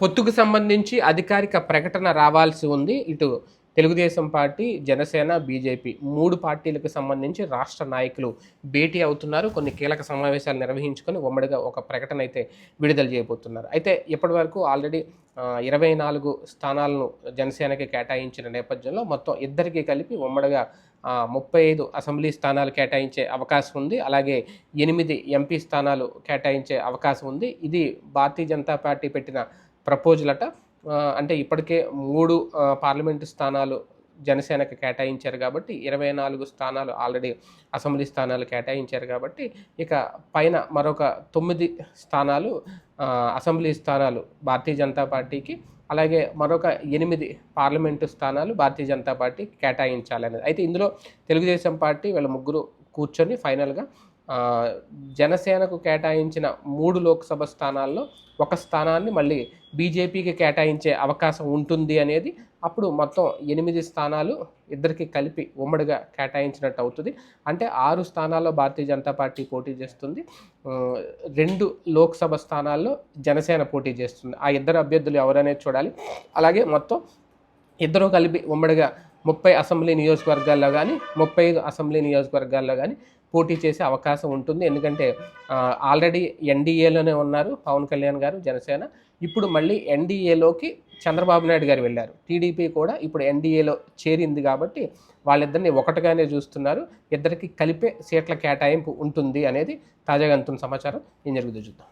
పొత్తుకు సంబంధించి అధికారిక ప్రకటన రావాల్సి ఉంది. ఇటు తెలుగుదేశం పార్టీ జనసేన బీజేపీ మూడు పార్టీలకు సంబంధించి రాష్ట్ర నాయకులు భేటీ అవుతున్నారు. కొన్ని కీలక సమావేశాలు నిర్వహించుకొని ఉమ్మడిగా ఒక ప్రకటన అయితే విడుదల చేయబోతున్నారు. అయితే ఇప్పటి వరకు ఆల్రెడీ ఇరవై నాలుగు స్థానాలను జనసేనకి కేటాయించిన నేపథ్యంలో మొత్తం ఇద్దరికి కలిపి ఉమ్మడిగా ముప్పై ఐదు అసెంబ్లీ స్థానాలు కేటాయించే అవకాశం ఉంది. అలాగే ఎనిమిది ఎంపీ స్థానాలు కేటాయించే అవకాశం ఉంది. ఇది భారతీయ జనతా పార్టీ పెట్టిన ప్రపోజల్ అట. అంటే ఇప్పటికే మూడు పార్లమెంటు స్థానాలు జనసేనకి కేటాయించారు కాబట్టి ఇరవై నాలుగు స్థానాలు ఆల్రెడీ అసెంబ్లీ స్థానాలు కేటాయించారు కాబట్టి ఇక పైన మరొక తొమ్మిది స్థానాలు అసెంబ్లీ స్థానాలు భారతీయ జనతా పార్టీకి అలాగే మరొక ఎనిమిది పార్లమెంటు స్థానాలు భారతీయ జనతా పార్టీ కేటాయించాలనేది. అయితే ఇందులో తెలుగుదేశం పార్టీ వీళ్ళ ముగ్గురు కూర్చొని ఫైనల్గా జనసేనకు కేటాయించిన మూడు లోక్సభ స్థానాల్లో ఒక స్థానాన్ని మళ్ళీ బీజేపీకి కేటాయించే అవకాశం ఉంటుంది అనేది అప్పుడు మొత్తం ఎనిమిది స్థానాలు ఇద్దరికి కలిపి ఉమ్మడిగా కేటాయించినట్టు అవుతుంది. అంటే ఆరు స్థానాల్లో భారతీయ జనతా పార్టీ పోటీ చేస్తుంది. రెండు లోక్సభ స్థానాల్లో జనసేన పోటీ చేస్తుంది. ఆ ఇద్దరు అభ్యర్థులు ఎవరనేది చూడాలి. అలాగే మొత్తం ఇద్దరు కలిపి ఉమ్మడిగా ముప్పై అసెంబ్లీ నియోజకవర్గాల్లో కానీ ముప్పై ఐదు అసెంబ్లీ నియోజకవర్గాల్లో కానీ పోటీ చేసే అవకాశం ఉంటుంది. ఎందుకంటే ఆల్రెడీ ఎన్డీఏలోనే ఉన్నారు పవన్ కళ్యాణ్ గారు జనసేన. ఇప్పుడు మళ్ళీ ఎన్డీఏలోకి చంద్రబాబు నాయుడు గారు వెళ్ళారు. టీడీపీ కూడా ఇప్పుడు ఎన్డీఏలో చేరింది కాబట్టి వాళ్ళిద్దరిని ఒకటిగానే చూస్తున్నారు. ఇద్దరికి కలిపే సీట్ల కేటాయింపు ఉంటుంది అనేది తాజాగా అంతున్న సమాచారం. ఏం జరుగుతుందో చూద్దాం.